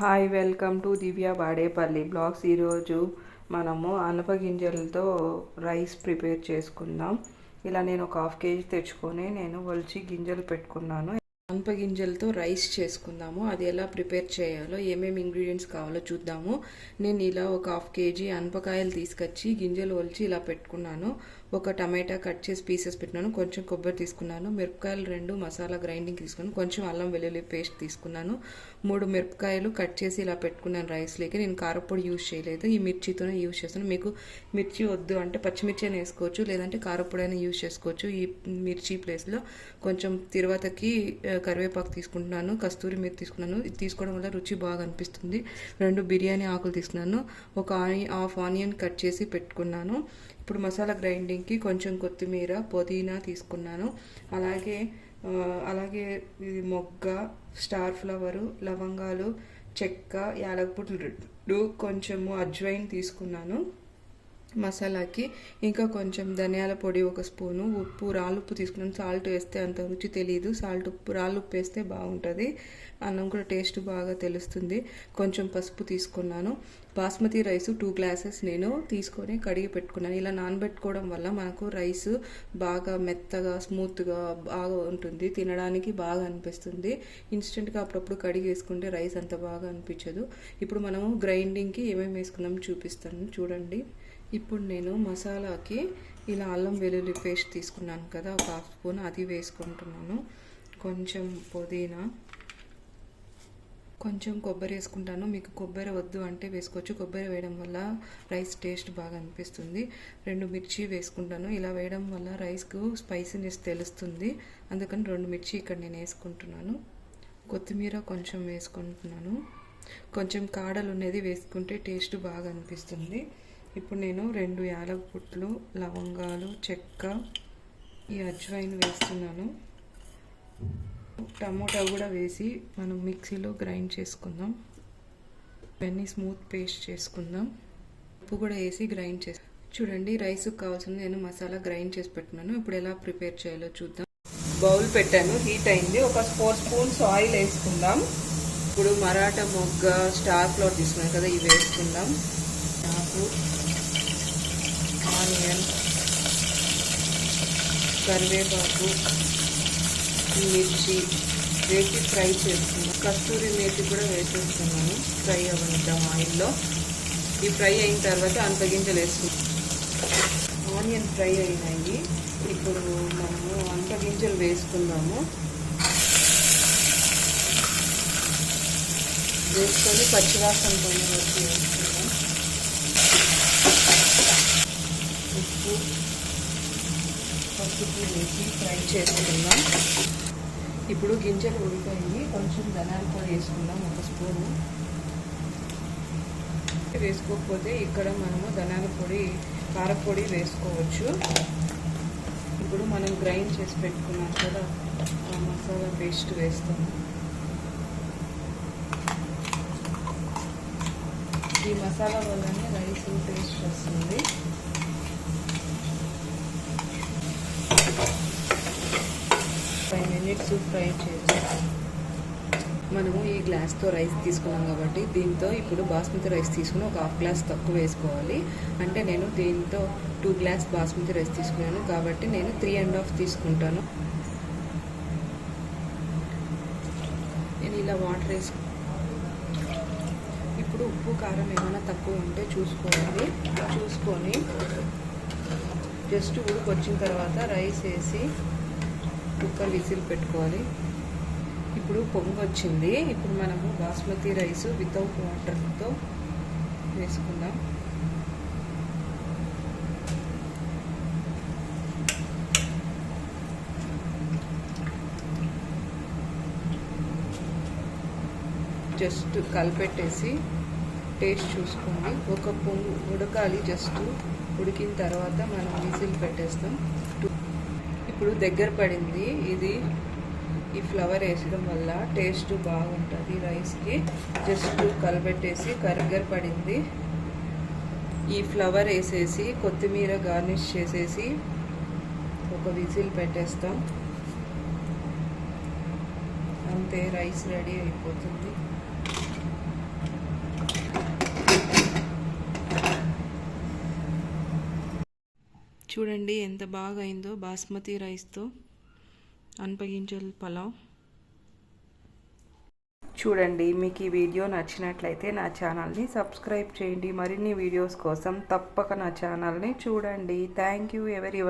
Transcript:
Hi welcome to Divya Vadepalli blogs. ఈరోజు మనము అనప గింజలతో రైస్ ప్రిపేర్ చేసుకుందాం. ఇలా నేను ఒక హాఫ్ కేజీ తెచ్చుకొని నేను ఒలిచి గింజలు పెట్టుకున్నాను. గింజలతో రైస్ చేసుకుందాము. అది ఎలా ప్రిపేర్ చేయాలో ఏమేమి ఇంగ్రీడియంట్స్ కావాలో చూద్దాము. నేను ఇలా ఒక హాఫ్ కేజీ అనపకాయలు తీసుకొచ్చి గింజలు ఒలిచి ఇలా పెట్టుకున్నాను. ఒక టమాటా కట్ చేసి పీసెస్ పెట్టినాను. కొంచెం కొబ్బరి తీసుకున్నాను. మిరపకాయలు రెండు మసాలా గ్రైండింగ్ తీసుకున్నాను. కొంచెం అల్లం వెల్లుల్లి పేస్ట్ తీసుకున్నాను. మూడు మిరపకాయలు కట్ చేసి ఇలా పెట్టుకున్నాను రైస్లోకి నేను కారపొడి యూజ్ చేయలేదు. ఈ మిర్చితోనే యూజ్ చేస్తాను. మీకు మిర్చి వద్దు అంటే పచ్చిమిర్చి అయినా వేసుకోవచ్చు. లేదంటే కారపొడి అయినా యూజ్ చేసుకోవచ్చు. ఈ మిర్చి ప్లేస్లో కొంచెం తర్వాతకి కరివేపాకు తీసుకుంటున్నాను కస్తూరి మీద తీసుకున్నాను. ఇది తీసుకోవడం వల్ల రుచి బాగా అనిపిస్తుంది. రెండు బిర్యానీ ఆకులు తీసుకున్నాను. ఒక ఆని హాఫ్ ఆనియన్ కట్ చేసి పెట్టుకున్నాను. ఇప్పుడు మసాలా గ్రైండింగ్కి కొంచెం కొత్తిమీర పుదీనా తీసుకున్నాను. అలాగే అలాగే ఇది మొగ్గ స్టార్ ఫ్లవరు లవంగాలు చెక్క యాలకుపుట్లు కొంచెము అజ్వైన్ తీసుకున్నాను. మసాలాకి ఇంకా కొంచెం ధనియాల పొడి ఒక స్పూను ఉప్పు రాళ్ళుప్పు తీసుకున్నాం సాల్ట్ వేస్తే అంత రుచి తెలియదు సాల్ట్ ఉప్పు రాళ్ళుప్పు వేస్తే బాగుంటుంది. అన్నం కూడా టేస్ట్ బాగా తెలుస్తుంది. కొంచెం పసుపు తీసుకున్నాను. బాస్మతి రైస్ టూ గ్లాసెస్ నేను తీసుకొని కడిగి పెట్టుకున్నాను. ఇలా నానబెట్టుకోవడం వల్ల మనకు రైస్ బాగా మెత్తగా స్మూత్గా బాగా ఉంటుంది. తినడానికి బాగా అనిపిస్తుంది. ఇన్స్టెంట్గా అప్పుడప్పుడు కడిగి వేసుకుంటే రైస్ అంత బాగా అనిపించదు. ఇప్పుడు మనము గ్రైండింగ్కి ఏమేమి వేసుకున్నాము చూపిస్తాను. చూడండి. ఇప్పుడు నేను మసాలాకి ఇలా అల్లం వెల్లుల్లి పేస్ట్ తీసుకున్నాను కదా ఒక హాఫ్ స్పూన్. అది వేసుకుంటున్నాను. కొంచెం పుదీనా. కొంచెం కొబ్బరి వేసుకుంటాను. మీకు కొబ్బరి వద్దు అంటే వేసుకోవచ్చు. కొబ్బరి వేయడం వల్ల రైస్ టేస్ట్ బాగా అనిపిస్తుంది. రెండు మిర్చి వేసుకుంటాను. ఇలా వేయడం వల్ల రైస్కు స్పైసీనెస్ తెలుస్తుంది. అందుకని రెండు మిర్చి ఇక్కడ నేను వేసుకుంటున్నాను. కొత్తిమీర కొంచెం వేసుకుంటున్నాను. కొంచెం కాడలు ఉన్నది వేసుకుంటే టేస్ట్ బాగా అనిపిస్తుంది. ఇప్పుడు నేను రెండు యాలకుట్లు లవంగాలు చెక్క ఈ అజ్వైన్ వేస్తున్నాను. టమోటా కూడా వేసి మనం మిక్సీలో గ్రైండ్ చేసుకుందాం. ఇవన్నీ స్మూత్ పేస్ట్ చేసుకుందాం. ఉప్పు కూడా వేసి గ్రైండ్ చేసి చూడండి రైస్కి కావాల్సింది నేను మసాలా గ్రైండ్ చేసి పెట్టున్నాను. ఇప్పుడు ఎలా ప్రిపేర్ చేయాలో చూద్దాం. బౌల్ పెట్టాను హీట్ అయింది. ఒక ఫోర్ స్పూన్స్ ఆయిల్ వేసుకుందాం. ఇప్పుడు మరాఠా మొగ్గ స్టార్ ఫ్లోర్ తీసుకున్నాను కదా ఇవి వేసుకుందాం. నాకు ఆనియన్ కరివేపాకు మిర్చి వేసి ఫ్రై చేస్తున్నాను కస్తూరి మేతి కూడా వేసేస్తున్నాను. ఫ్రై అవ్వనిద్దాం ఆయిల్లో. ఈ ఫ్రై అయిన తర్వాత అంత గింజలు వేసుకుంటాం ఆనియన్ ఫ్రై అయినాయి. ఇప్పుడు మనము అంత గింజలు వేసుకుందాము. వేసుకొని పచ్చివాసన కొన్ని వరకు వేసుకుందాం. పసుపు. పసుపు వేసి ఫ్రై చేసుకుందాం. ఇప్పుడు గింజలు ఉడికాయి. కొంచెం ధనాలు పొడి వేసుకుందాం ఒక స్పూను. వేసుకోకపోతే ఇక్కడ మనము ధనాల పొడి కారపొడి వేసుకోవచ్చు. ఇప్పుడు మనం గ్రైండ్ చేసి పెట్టుకున్నాం కదా ఆ మసాలా పేస్ట్ వేస్తాము. ఈ మసాలా వల్లనే రైస్ టేస్ట్ వస్తుంది. ఫైవ్ మినిట్స్ ఫ్రై చేసి మనము ఈ గ్లాస్తో రైస్ తీసుకున్నాం కాబట్టి దీంతో ఇప్పుడు బాస్మతి రైస్ తీసుకుని ఒక హాఫ్ గ్లాస్ తక్కువ వేసుకోవాలి. అంటే నేను దీంతో టూ గ్లాస్ బాస్మతి రైస్ తీసుకున్నాను కాబట్టి నేను త్రీ అండ్ హాఫ్ తీసుకుంటాను. నేను ఇలా వాటర్ వేసుకు ఇప్పుడు ఉప్పు కారం ఏమైనా తక్కువ ఉంటే చూసుకోవాలి. చూసుకొని జస్ట్ ఉడికొచ్చిన తర్వాత రైస్ వేసి కుక్కర్ విజిల్ పెట్టుకోవాలి. ఇప్పుడు పొంగు వచ్చింది ఇప్పుడు మనము బాస్మతి రైస్ వితౌట్ వాటర్తో వేసుకుందాం. జస్ట్ కలిపెట్టేసి టేస్ట్ చూసుకోండి. ఒక పొంగు ఉడకాలి జస్ట్ ఉడికిన తర్వాత మనం విజిల్ పెట్టేస్తాం. ఇప్పుడు దగ్గర పడింది. ఇది ఈ ఫ్లవర్ వేసడం వల్ల టేస్ట్ బాగుంటుంది. రైస్కి జస్ట్ కలబెట్టేసి కరగర పడింది. ఈ ఫ్లవర్ వేసేసి కొత్తిమీర గార్నిష్ చేసేసి ఒక విజిల్ పెట్టేస్తాం. అంతే రైస్ రెడీ అయిపోతుంది. చూడండి ఎంత బాగా అయిందో బాస్మతి రైస్తో అన్పగించల్ పలావ్. చూడండి మీకు ఈ వీడియో నచ్చినట్లయితే నా ఛానల్ని సబ్స్క్రైబ్ చేయండి. మరిన్ని వీడియోస్ కోసం తప్పక నా ఛానల్ని చూడండి. Thank you every